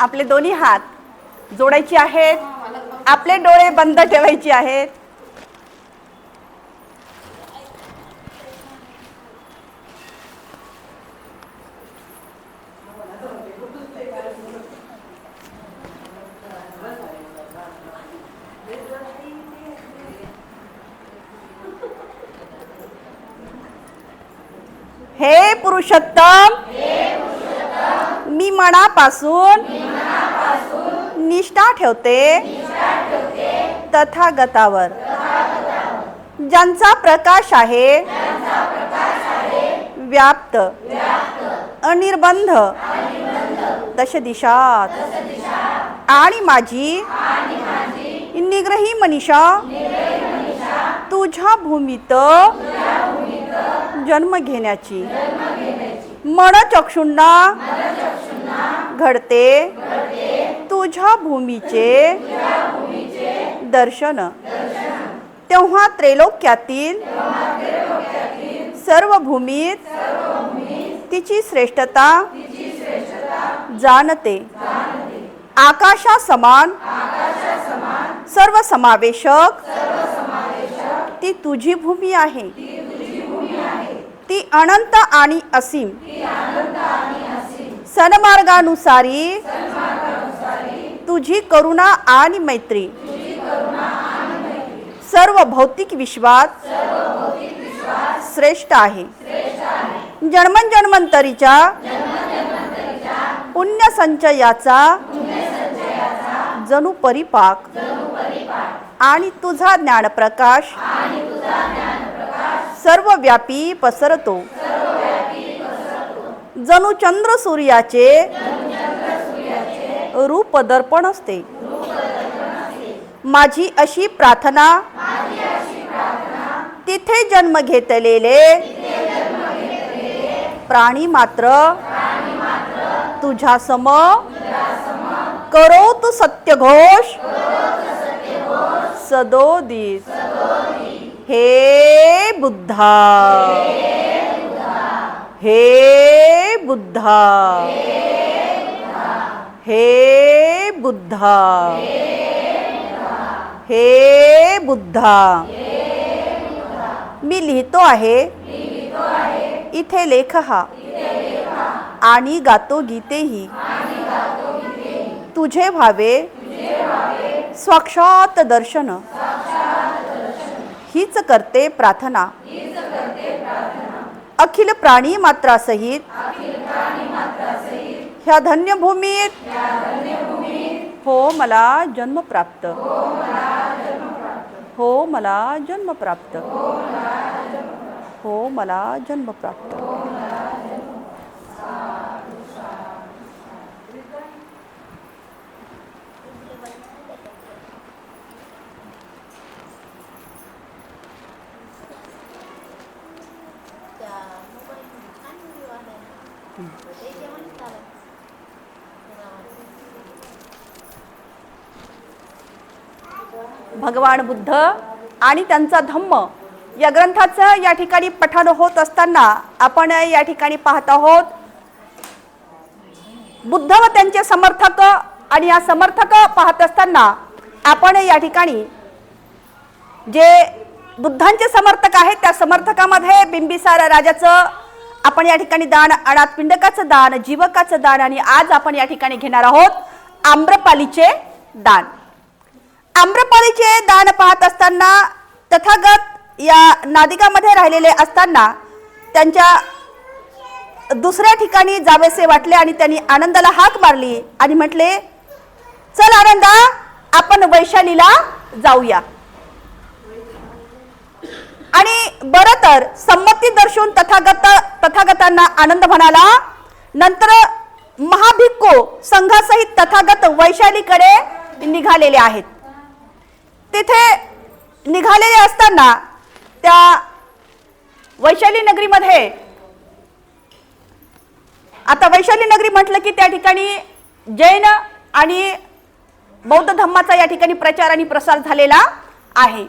आपले दोन्ही हात जोडायचे आहेत. आपले डोळे बंद ठेवायचे आहेत. हे पुरुषोत्तम मी मनापासून निष्ठा ठेवते तथागतावर. ज्यांचा प्रकाश आहे व्याप्त अनिर्बंध. दशदिशात आणि माझी निग्रही मनीषा तुझ्या भूमीत जन्म घेण्याची. मन चक्षुंना घडते? तुझ्या भूमीचे दर्शन. तेव्हा त्रैलोक्यातील सर्व भूमीत तिची श्रेष्ठता जाणते. आकाशा समान सर्व समावेशक ती तुझी भूमी आहे. ती अनंत आणि असीम. सन्मार्गानुसारी तुझी करुणा आणि मैत्री. सर्व भौतिक विश्वात श्रेष्ठ आहे. जन्मजन्मंतरीच्या पुण्य संचयाचा जणू परिपाक आणि तुझा ज्ञानप्रकाश सर्वव्यापी पसरतो. जणू चंद्र सूर्याचे रूप दर्पण असते. माझी अशी प्रार्थना तिथे जन्म घेतलेले प्राणी मात्र तुझ्या सम करो तू सत्यघोष सदोदित. हे बुद्धा. हे बुद्धा. हे बुद्धा. हे बुद्धा. मी लिहितो आहे. इथे लेख हा. आणि गातो गीतेही. तुझे व्हावे साक्षात दर्शन. हीच करते प्रार्थना. अखिल प्राणी मात्रासहित ह्या धन्यभूमीत हो मला जन्म प्राप्त. हो मला जन्म प्राप्त. हो मला जन्म प्राप्त. भगवान बुद्ध आणि त्यांचा धम्म. या ग्रंथाचं या ठिकाणी पठण होत असताना आपण या ठिकाणी पाहत आहोत बुद्ध व त्यांचे समर्थक आणि या समर्थक पाहत असताना आपण या ठिकाणी जे बुद्धांचे समर्थक आहेत त्या समर्थकामध्ये बिंबिसार राजाचं आपण या ठिकाणी दान अनाथ पिंडकाचं दान जीवकाचं दान आणि आज आपण या ठिकाणी घेणार आहोत आम्रपालीचे दान. आम्रपालीचे दान पाहत असताना तथागत या नादिकामध्ये राहिलेले असताना त्यांच्या दुसऱ्या ठिकाणी जावेसे वाटले आणि त्यांनी आनंदाला हाक मारली आणि म्हटले चल आनंदा आपण वैशालीला जाऊया. आणि बरं तर संमती दर्शवून तथागत तथागतांना आनंद म्हणाला. नंतर महाभिक्को संघासहित तथागत वैशालीकडे निघालेले आहेत. तिथे निघालेले असताना त्या वैशाली नगरीमध्ये आता वैशाली नगरी म्हटलं की त्या ठिकाणी जैन आणि बौद्ध धर्माचा या ठिकाणी प्रचार आणि प्रसार झालेला आहे.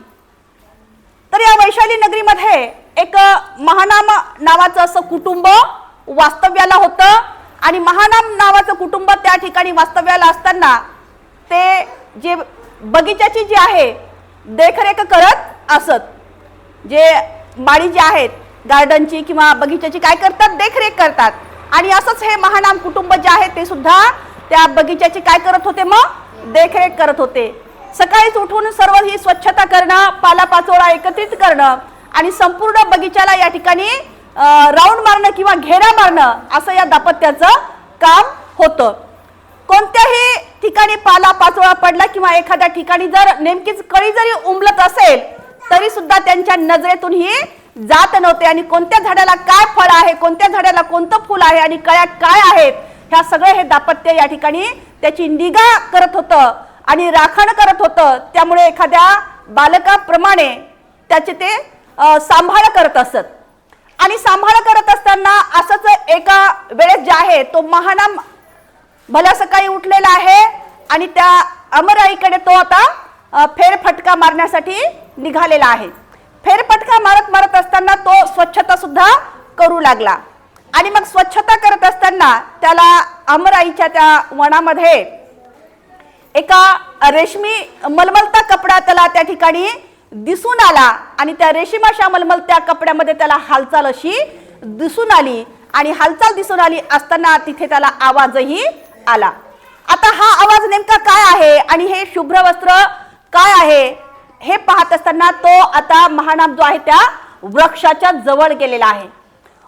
तर या वैशाली नगरीमध्ये एक महानाम नावाचं असं कुटुंब वास्तव्याला होतं. आणि महानाम नावाचं कुटुंब त्या ठिकाणी वास्तव्याला असताना ते जे बगीच्याची जी आहे देखरेख करत असत. जे माळी जे आहेत गार्डनची किंवा बगीच्याची काय करतात? देखरेख करतात. आणि असंच हे महानाम कुटुंब जे आहे ते सुद्धा त्या बगीच्याची काय करत होते मग? देखरेख करत होते. सकाळीच उठून सर्व ही स्वच्छता करणं पालापाचोळा एकत्रित करणं आणि संपूर्ण बगीचाला या ठिकाणी राऊंड मारणं किंवा घेरा मारणं असं या दाम्पत्याचं काम होतं. कोणत्याही ठिकाणी पाला पाचोळा पडला किंवा एखाद्या ठिकाणी जर नेमकीच कळी जरी उमलत असेल तरी सुद्धा त्यांच्या नजरेतून ही जात नव्हते आणि कोणत्या झाडाला काय फळ आहे कोणत्या झाडाला कोणतं फुल आहे आणि कळ्या काय आहेत ह्या सगळे हे दाम्पत्य या ठिकाणी त्याची निगा करत होतं. आणि राखण करत होतं. त्यामुळे एखाद्या बालकाप्रमाणे त्याचे ते सांभाळ करत असत. आणि सांभाळ करत असताना असंच एका वेळेस जे आहे तो महानाम भल्या सकाळी उठलेला आहे आणि त्या अमराईकडे तो आता फेरफटका मारण्यासाठी निघालेला आहे. फेरफटका मारत मारत असताना तो स्वच्छता सुद्धा करू लागला. आणि मग स्वच्छता करत असताना त्याला अमराईच्या त्या वनामध्ये एका रेशमी मलमलता कपडा त्याला त्या ठिकाणी दिसून आला आणि त्या रेशीमाशा मलमलत्या कपड्यामध्ये त्याला हालचाल अशी दिसून आली. आणि हालचाल दिसून आली असताना तिथे त्याला आवाजही आला. आता हा आवाज नेमका काय आहे आणि हे शुभ्र वस्त्र काय आहे हे पाहत असताना तो आता महानाम जो आहे त्या वृक्षाच्या जवळ गेलेला आहे.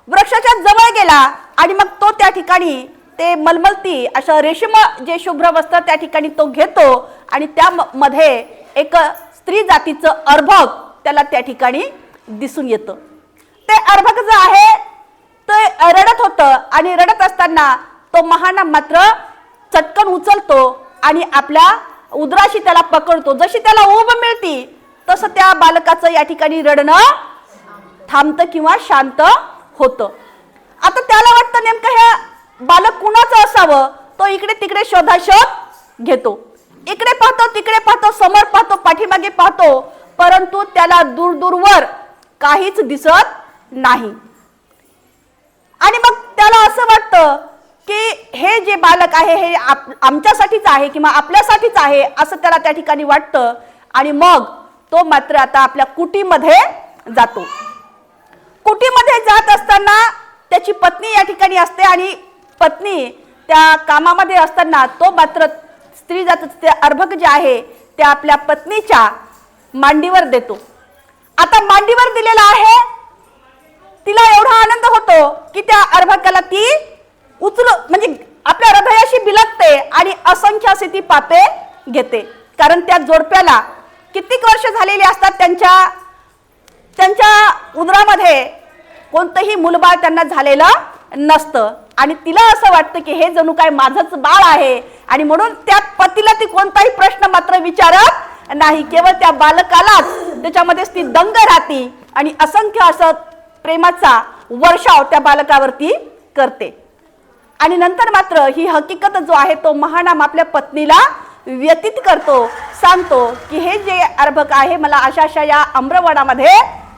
वृक्षाच्या जवळ गेला आणि मग तो त्या ठिकाणी ते मलमलती अशा रेशीम जे शुभ्र वस्त्र त्या ठिकाणी तो घेतो आणि त्या मध्ये एक स्त्री जातीचं अर्भक त्याला त्या ठिकाणी दिसून येतं. ते अर्भक जे आहे ते रडत होतं आणि रडत असताना तो महाना मात्र चटकन उचलतो आणि आपल्या उदराशी त्याला पकडतो. जशी त्याला उब मिळती तसं त्या बालकाचं या ठिकाणी रडणं थांबतं किंवा शांत होतं. आता त्याला वाटतं नेमकं हे बालक कुणाचं असावं? तो इकडे तिकडे शोधाशोध घेतो. इकडे पाहतो तिकडे पाहतो समोर पाहतो पाठीमागे पाहतो परंतु त्याला दूर दूरवर काहीच दिसत नाही. आणि मग त्याला असं वाटतं की हे जे बालक आहे हे आमच्यासाठीच आहे किंवा आपल्यासाठीच आहे असं त्याला त्या ठिकाणी वाटतं. आणि मग तो मात्र आता आपल्या कुटीमध्ये जातो. कुटीमध्ये जात असताना त्याची पत्नी या ठिकाणी असते आणि पत्नी त्या कामामध्ये असताना तो मात्र स्त्री जातच ते अर्भक जे आहे ते आपल्या पत्नीच्या मांडीवर देतो. आता मांडीवर दिलेला आहे तिला एवढा आनंद होतो की त्या अर्भकाला ती उचल म्हणजे आपल्या हृदयाशी बिलगते आणि असंख्य असे ती पापे घेते. कारण त्या जोडप्याला कित्येक वर्ष झालेली असतात त्यांच्या त्यांच्या उदरामध्ये कोणतंही मुलबाळ त्यांना झालेलं नसतं. आणि तिला असं वाटतं की हे जणू काय माझंच बाळ आहे. आणि म्हणून त्या पतीला ती कोणताही प्रश्न मात्र विचारत नाही. केवळ त्या बालकालाच त्याच्यामध्येच ती दंग राहते आणि असंख्य असं प्रेमाचा वर्षाव त्या बालकावरती करते. आणि नंतर मात्र ही हकीकत जो आहे तो महानाम आपल्या पत्नीला व्यतीत करतो सांगतो की हे जे अर्भक आहे मला अशा अशा या अम्रवणामध्ये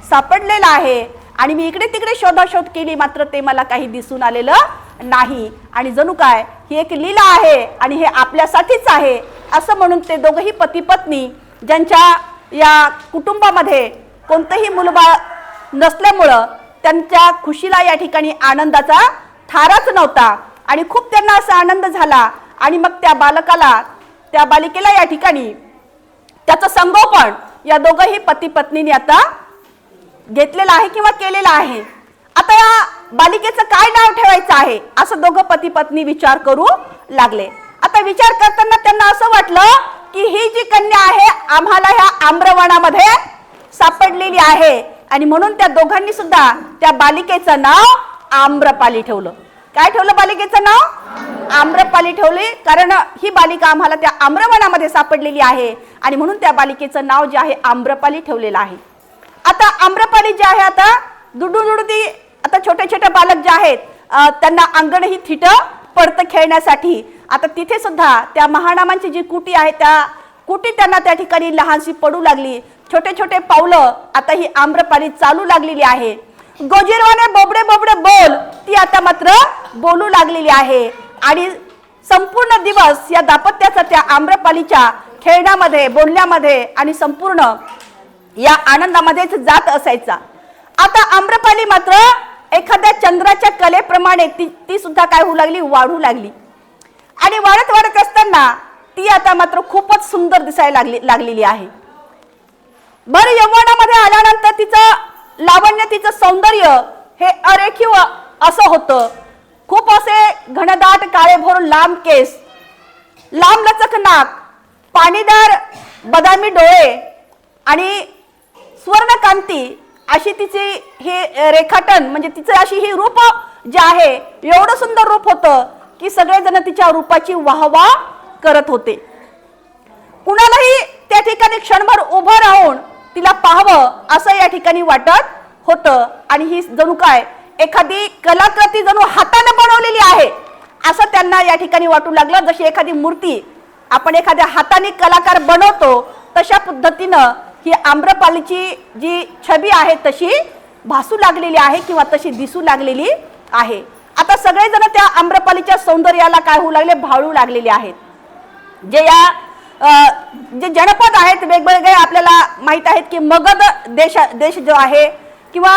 सापडलेलं आहे. आणि मी इकडे तिकडे शोधाशोध केली मात्र ते मला काही दिसून आलेलं नाही. आणि जणू काय ही एक लीला आहे आणि हे आपल्यासाठीच आहे असं म्हणून ते दोघंही पती पत्नी ज्यांच्या या कुटुंबामध्ये कोणतंही मुलबा नसल्यामुळं त्यांच्या खुशीला या ठिकाणी आनंदाचा थाराच नव्हता. आणि खूप त्यांना असा आनंद झाला. आणि मग त्या बालकाला त्या बालिकेला या ठिकाणी त्याचं संगोपन या दोघंही पती पत्नीने आता घेतलेलं आहे किंवा केलेलं आहे. आता या बालिकेचं काय नाव ठेवायचं आहे? असं दोघं पती पत्नी विचार करू लागले. आता विचार करताना त्यांना असं वाटलं की ही जी कन्या आहे आम्हाला ह्या आम्रवणामध्ये सापडलेली आहे. आणि म्हणून त्या दोघांनी सुद्धा त्या बालिकेचं नाव आम्रपाली ठेवलं. काय ठेवलं बालिकेचं नाव? आम्रपाली ठेवले. कारण ही बालिका आम्हाला त्या आम्रवणामध्ये सापडलेली आहे. आणि म्हणून त्या बालिकेचं नाव जे आहे आम्रपाली ठेवलेलं आहे. आता आम्रपाली जे आहे आता दुडू दुडू ती आता छोटे छोटे बालक जे आहेत त्यांना अंगणही थिट पडतं खेळण्यासाठी. आता तिथे सुद्धा त्या महानामांची जी कुटी आहे त्या कुटी त्यांना त्या ठिकाणी लहानशी पडू लागली. छोटे छोटे पावलं आता ही आम्रपाली चालू लागलेली आहे. गोजीरवाने बोबडे बोबडे बोल ती आता मात्र बोलू लागलेली आहे. आणि संपूर्ण दिवस या दाम्पत्याचा त्या आम्रपालीच्या खेळण्यामध्ये बोलण्यामध्ये आणि संपूर्ण या आनंदामध्येच जात असायचा. आता आम्रपाली मात्र एखाद्या चंद्राच्या कलेप्रमाणे ती ती सुद्धा काय होऊ लागली? वाढू लागली. आणि वाढत वाढत असताना ती आता मात्र खूपच सुंदर दिसायला लागली लागलेली आहे. बरं यवनामध्ये आल्यानंतर तिचं लावण्य तिचं सौंदर्य हे अरेखीव असं होतं. खूप असे घनदाट काळेभोर लांब केस लांब लचक नाक पाणीदार बदामी डोळे आणि स्वर्णकांती अशी तिची हे रेखाटन म्हणजे तिचं अशी ही रूप जे आहे एवढं सुंदर रूप होतं की सगळेजण तिच्या रूपाची वाहवा करत होते. कुणालाही त्या ठिकाणी क्षणभर उभं राहून तिला पाहावं असं या ठिकाणी वाटत होतं. आणि ही जणू काय एखादी कलाकृती जणू हाताने बनवलेली आहे असं त्यांना या ठिकाणी वाटू लागलं. जशी एखादी मूर्ती आपण एखाद्या हाताने कलाकार बनवतो तशा पद्धतीनं ही आम्रपालीची जी छबी आहे तशी भासू लागलेली आहे किंवा तशी दिसू लागलेली आहे. आता सगळेजण त्या आम्रपालीच्या सौंदर्याला काय होऊ लागले? भाळू लागलेले आहेत. जे या जे जनपद आहेत वेगवेगळे आपल्याला माहीत आहेत की मगध देश देश जो आहे किंवा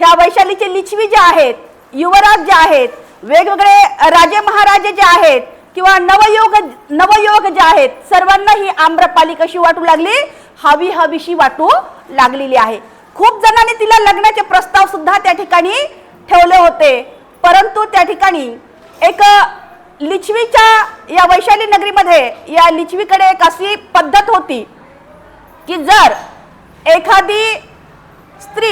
ह्या वैशालीचे लिच्छवी जे आहेत युवराज जे आहेत वेगवेगळे राजे महाराजे जे आहेत किंवा नवयुग नवयोग जे आहेत सर्वांना ही आम्रपाली कशी वाटू लागली? हवी हवीशी वाटू लागलेली आहे. खूप जणांनी तिला लग्नाचे प्रस्ताव सुद्धा त्या ठिकाणी ठेवले होते. परंतु त्या ठिकाणी एक लिचवीच्या या वैशाली नगरीमध्ये या लिचवीकडे एक अशी पद्धत होती की जर एखादी स्त्री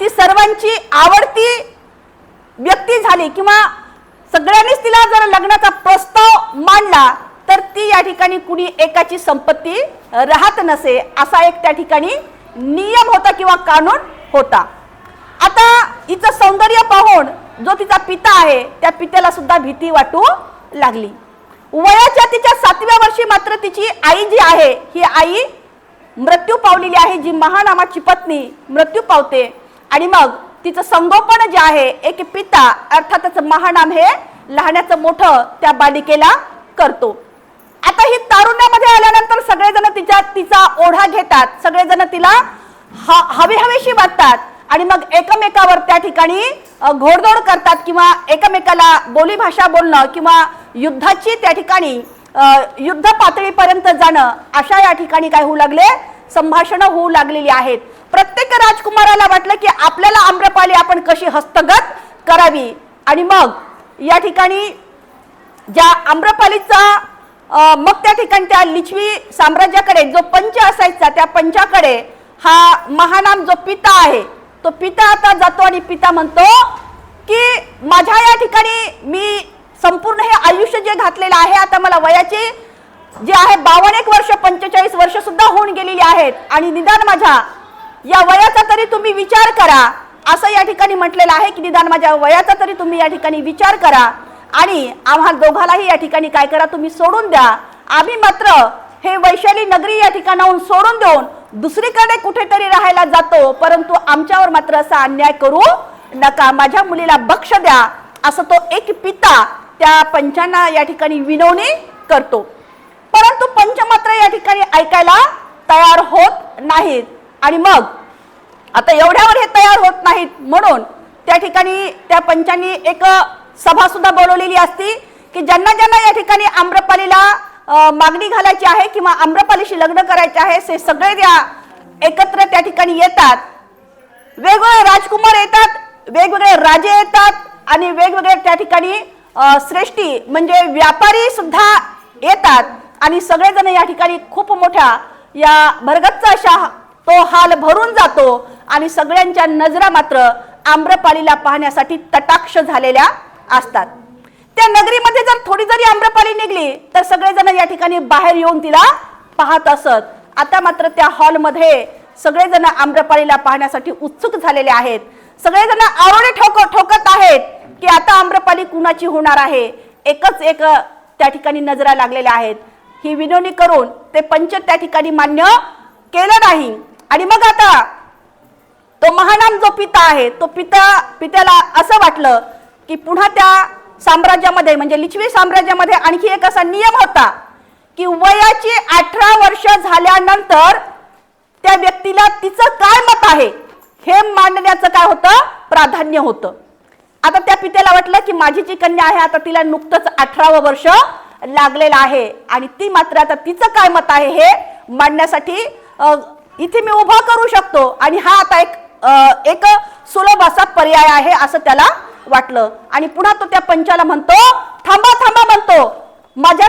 ती सर्वांची आवडती व्यक्ती झाली किंवा सगळ्यांनीच तिला जर लग्नाचा प्रस्ताव मांडला तर ती या ठिकाणी कुणी एकाची संपत्ती राहत नसे असा एक त्या ठिकाणी नियम होता किंवा कानून होता. आता हिचं सौंदर्य पाहून जो तिचा पिता आहे त्या पित्याला सुद्धा भीती वाटू लागली. वयाच्या तिच्या सातव्या वर्षी मात्र तिची आई जी आहे ही आई मृत्यू पावलेली आहे जी महानामाची पत्नी मृत्यू पावते. आणि मग तिचं संगोपन जे आहे एक पिता अर्थातच महानाम हे लहानाचं मोठं त्या बालिकेला करतो. आता ही तारुण्यामध्ये आल्यानंतर सगळेजण तिच्या तिचा ओढा घेतात. सगळेजण तिला ह हवे हवेशी वाटतात. आणि मग एकमेकावर त्या ठिकाणी घोडदोड करतात किंवा एकमेकाला बोलीभाषा बोलणं किंवा युद्धाची त्या ठिकाणी युद्ध पातळीपर्यंत जाणं अशा या ठिकाणी काय होऊ लागले? संभाषणं होऊ लागलेली आहेत. प्रत्येक राजकुमाराला वाटलं की आपल्याला आम्रपाली आपण कशी हस्तगत करावी? आणि मग या ठिकाणी ज्या आम्रपालीचा मग त्या ठिकाणी त्या लिच्छवी साम्राज्याकडे जो पंच असायचा त्या पंचाकडे हा महानाम जो पिता आहे तो पिता आता जातो आणि पिता म्हणतो की माझ्या या ठिकाणी मी संपूर्ण हे आयुष्य जे घातलेलं आहे आता मला वयाची जे आहे बावन्न एक वर्ष पंचेचाळीस वर्ष सुद्धा होऊन गेलेली आहेत. आणि निदान माझ्या या वयाचा तरी तुम्ही विचार करा असं या ठिकाणी म्हटलेलं आहे की निदान माझ्या वयाचा तरी तुम्ही या ठिकाणी विचार करा. आणि आम्हा दोघालाही या ठिकाणी काय करा तुम्ही सोडून द्या. आम्ही मात्र हे वैशाली नगरी या ठिकाणाहून सोडून देऊन दुसरीकडे कुठेतरी राहायला जातो परंतु आमच्यावर मात्र असा अन्याय करू नका. माझ्या मुलीला बक्ष द्या असं तो एक पिता त्या पंचांना या ठिकाणी विनवणी करतो. परंतु पंच मात्र या ठिकाणी ऐकायला तयार होत नाहीत. आणि मग आता एवढ्यावर हे तयार होत नाहीत म्हणून त्या ठिकाणी त्या पंचांनी एक सभा सुद्धा बोलवलेली असती की ज्यांना ज्यांना या ठिकाणी आम्रपालीला मागणी घालायची आहे किंवा आम्रपालीशी लग्न करायचे आहे ते सगळे त्या एकत्र त्या ठिकाणी येतात. वेगवेगळे राजकुमार येतात वेगवेगळे राजे येतात आणि वेगवेगळे त्या ठिकाणी श्रेष्ठी म्हणजे व्यापारी सुद्धा येतात. आणि सगळेजण या ठिकाणी खूप मोठ्या या भरगच्च अशा तो हाल भरून जातो आणि सगळ्यांच्या नजरा मात्र आम्रपालीला पाहण्यासाठी तटाक्ष झालेल्या असतात. त्या नगरीमध्ये जर थोडी जरी आम्रपाली निघली तर सगळेजण या ठिकाणी बाहेर येऊन तिला पाहत असत. आता मात्र त्या हॉलमध्ये सगळेजण आम्रपालीला पाहण्यासाठी उत्सुक झालेले आहेत. सगळेजण आरोडे ठोक ठोकत आहेत की आता आम्रपाली कुणाची होणार आहे? एकच एक त्या ठिकाणी नजरा लागलेल्या आहेत. ही विनवणी करून ते पंच त्या ठिकाणी मान्य केलं नाही. आणि मग आता तो महानाम जो पिता आहे तो पिता पित्याला असं वाटलं की पुन्हा त्या साम्राज्यामध्ये म्हणजे लिच्छवी साम्राज्यामध्ये आणखी एक असा नियम होता की वयाची अठरा वर्ष झाल्यानंतर त्या व्यक्तीला तिचं काय मत आहे हे मांडण्याचं काय होतं? प्राधान्य होतं. आता त्या पित्याला वाटलं की माझी जी कन्या आहे आता तिला नुकतंच अठरावं वर्ष लागलेलं आहे आणि ती मात्र आता तिचं काय मत आहे हे मांडण्यासाठी इथे मी उभा करू शकतो. आणि हा आता एक एक सुलभ असा पर्याय आहे असं त्याला वाटलं. आणि पुन्हा तो त्या पंचाला म्हणतो थांबा थांबा म्हणतो. माझ्या